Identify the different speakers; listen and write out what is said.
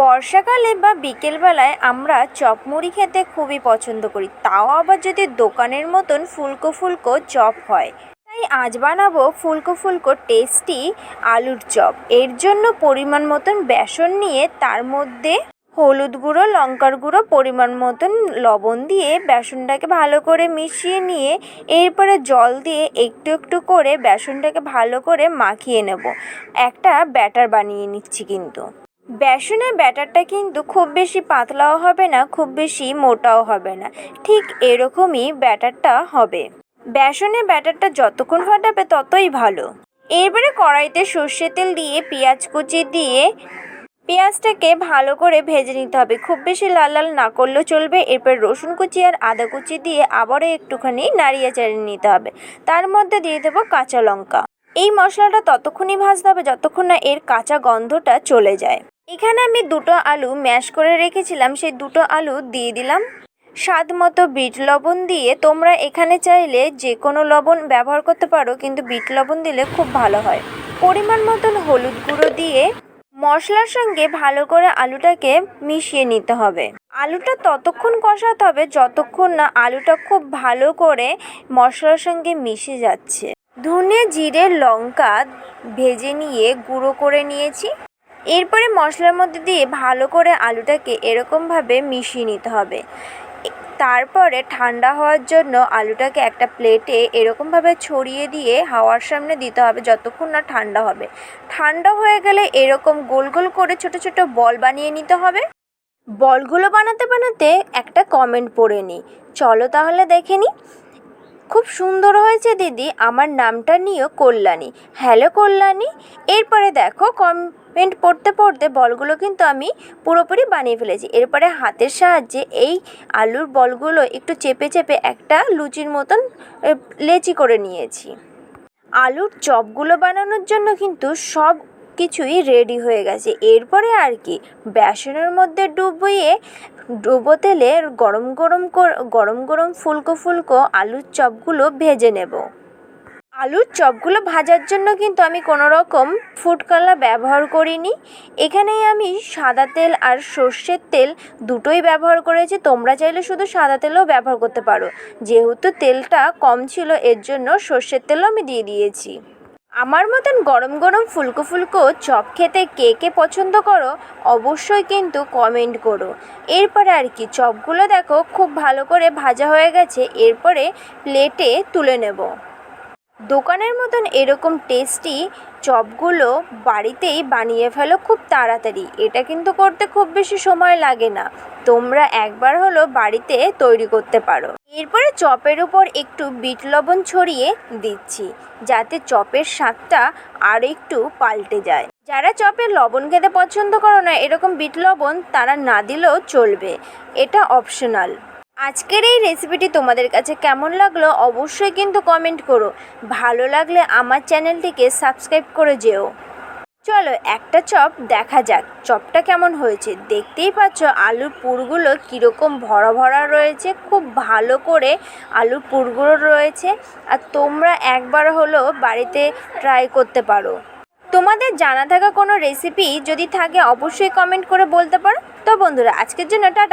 Speaker 1: বর্ষাকালে বা বিকেলবেলায় আমরা চপ মুড়ি খেতে খুবই পছন্দ করি। তাও আবার যদি দোকানের মতন ফুলকো ফুলকো চপ হয়, তাই আজ বানাবো ফুলকো ফুলকো টেস্টি আলুর চপ। এর জন্য পরিমাণ মতন বেসন নিয়ে তার মধ্যে হলুদ গুঁড়ো, লঙ্কার গুঁড়ো, পরিমাণ মতন লবণ দিয়ে বেসনটাকে ভালো করে মিশিয়ে নিয়ে এরপরে জল দিয়ে একটু একটু করে বেসনটাকে ভালো করে মাখিয়ে নেব। একটা ব্যাটার বানিয়ে নিচ্ছি কিন্তু। বেসনের ব্যাটারটা কিন্তু খুব বেশি পাতলাও হবে না, খুব বেশি মোটাও হবে না। ঠিক এরকমই ব্যাটারটা হবে। বেসনের ব্যাটারটা যতক্ষণ ফাটাবে ততই ভালো। এরপরে কড়াইতে সর্ষে তেল দিয়ে, পেঁয়াজ কুচি দিয়ে পেঁয়াজটাকে ভালো করে ভেজে নিতে হবে। খুব বেশি লাল লাল না করলেও চলবে। এরপর রসুন কুচি আর আদা কুচি দিয়ে আবারও একটুখানি নাড়িয়ে চাড়িয়ে নিতে হবে। তার মধ্যে দিয়ে দেবো কাঁচা লঙ্কা। এই মশলাটা ততক্ষণই ভাজতে হবে, যতক্ষণ না এর কাঁচা গন্ধটা চলে যায়। এখানে আমি দুটো আলু ম্যাশ করে রেখেছিলাম, সেই দুটো আলু দিয়ে দিলাম। স্বাদ মতো বিট লবণ দিয়ে তোমরা এখানে চাইলে যে কোনো লবণ ব্যবহার করতে পারো, কিন্তু বিট লবণ দিলে খুব ভালো হয়। পরিমাণ মতন হলুদ গুঁড়ো দিয়ে মশলার সঙ্গে ভালো করে আলুটাকে মিশিয়ে নিতে হবে। আলুটা ততক্ষণ কষাতে হবে যতক্ষণ না আলুটা খুব ভালো করে মশলার সঙ্গে মিশে যাচ্ছে। ধনে, জিরে, লঙ্কা ভেজে নিয়ে গুঁড়ো করে নিয়েছি। এরপরে মশলার মধ্যে দিয়ে ভালো করে আলুটাকে এরকমভাবে মিশিয়ে নিতে হবে। তারপরে ঠান্ডা হওয়ার জন্য আলুটাকে একটা প্লেটে এরকমভাবে ছড়িয়ে দিয়ে হাওয়ার সামনে দিতে হবে যতক্ষণ না ঠান্ডা হবে। ঠান্ডা হয়ে গেলে এরকম গোল গোল করে ছোট ছোট বল বানিয়ে নিতে হবে। বলগুলো বানাতে বানাতে একটা কমেন্ট পড়ে নিই। চলো তাহলে দেখে নিই খুব সুন্দর হয়েছে, দিদি। আমার নামটা নিও কল্যাণী। হ্যালো কল্যাণী। এরপরে দেখো কমেন্ট পড়তে পড়তে বলগুলো কিন্তু আমি পুরোপুরি বানিয়ে ফেলেছি। এরপরে হাতের সাহায্যে এই আলুর বলগুলো একটু চেপে চেপে একটা লুচির মতন লেচি করে নিয়েছি। আলুর চপগুলো বানানোর জন্য কিন্তু সব কিছুই রেডি হয়ে গেছে। এরপরে আর কি, বেসনের মধ্যে ডুবিয়ে, ডুবো তেলে গরম গরম গরম গরম ফুলকো ফুলকো আলুর চপগুলো ভেজে নেব। আলুর চপগুলো ভাজার জন্য কিন্তু আমি কোনো রকম ফুড কালার ব্যবহার করিনি। এখানেই আমি সাদা তেল আর সর্ষের তেল দুটোই ব্যবহার করেছি। তোমরা চাইলে শুধু সাদা তেলও ব্যবহার করতে পারো। যেহেতু তেলটা কম ছিল, এর জন্য সর্ষের তেলও আমি দিয়ে দিয়েছি। আমার মতন গরম গরম ফুলকো ফুলকো চপ খেতে কে কে পছন্দ করো, অবশ্যই কিন্তু কমেন্ট করো। এরপরে আর কি, চপগুলো দেখো, খুব ভালো করে ভাজা হয়ে গেছে, এরপরে প্লেটে তুলে নেব। দোকানের মতন এরকম টেস্টি চপগুলো বাড়িতেই বানিয়ে ফেলো খুব তাড়াতাড়ি। এটা কিন্তু করতে খুব বেশি সময় লাগে না। তোমরা একবার হলো বাড়িতে তৈরি করতে পারো। এরপরে চপের উপর একটু বিট লবণ ছড়িয়ে দিচ্ছি, যাতে চপের স্বাদটা আর একটু পাল্টে যায়। যারা চপের লবণ খেতে পছন্দ করো না, এরকম বিট লবণ তারা না দিলেও চলবে। এটা অপশনাল আজকের এই রেসিপিটি তোমাদের কাছে কেমন লাগল অবশ্যই কিন্তু কমেন্ট করো। ভালো লাগলে আমার চ্যানেলটিকে সাবস্ক্রাইব করে যেও। চলো একটা চপ দেখা যাক, চপটা কেমন হয়েছে? দেখতেই পাচ্ছ আলুর পুরগুলো কীরকম ভরা ভরা রয়েছে, খুব ভালো করে আলুর পুরগুলো রয়েছে। আর তোমরা একবার হলো বাড়িতে ট্রাই করতে পারো। তোমাদের জানা থাকা কোনো রেসিপি যদি থাকে অবশ্যই কমেন্ট করে বলতে পারো। তো বন্ধুরা, আজকের জন্য টাটা।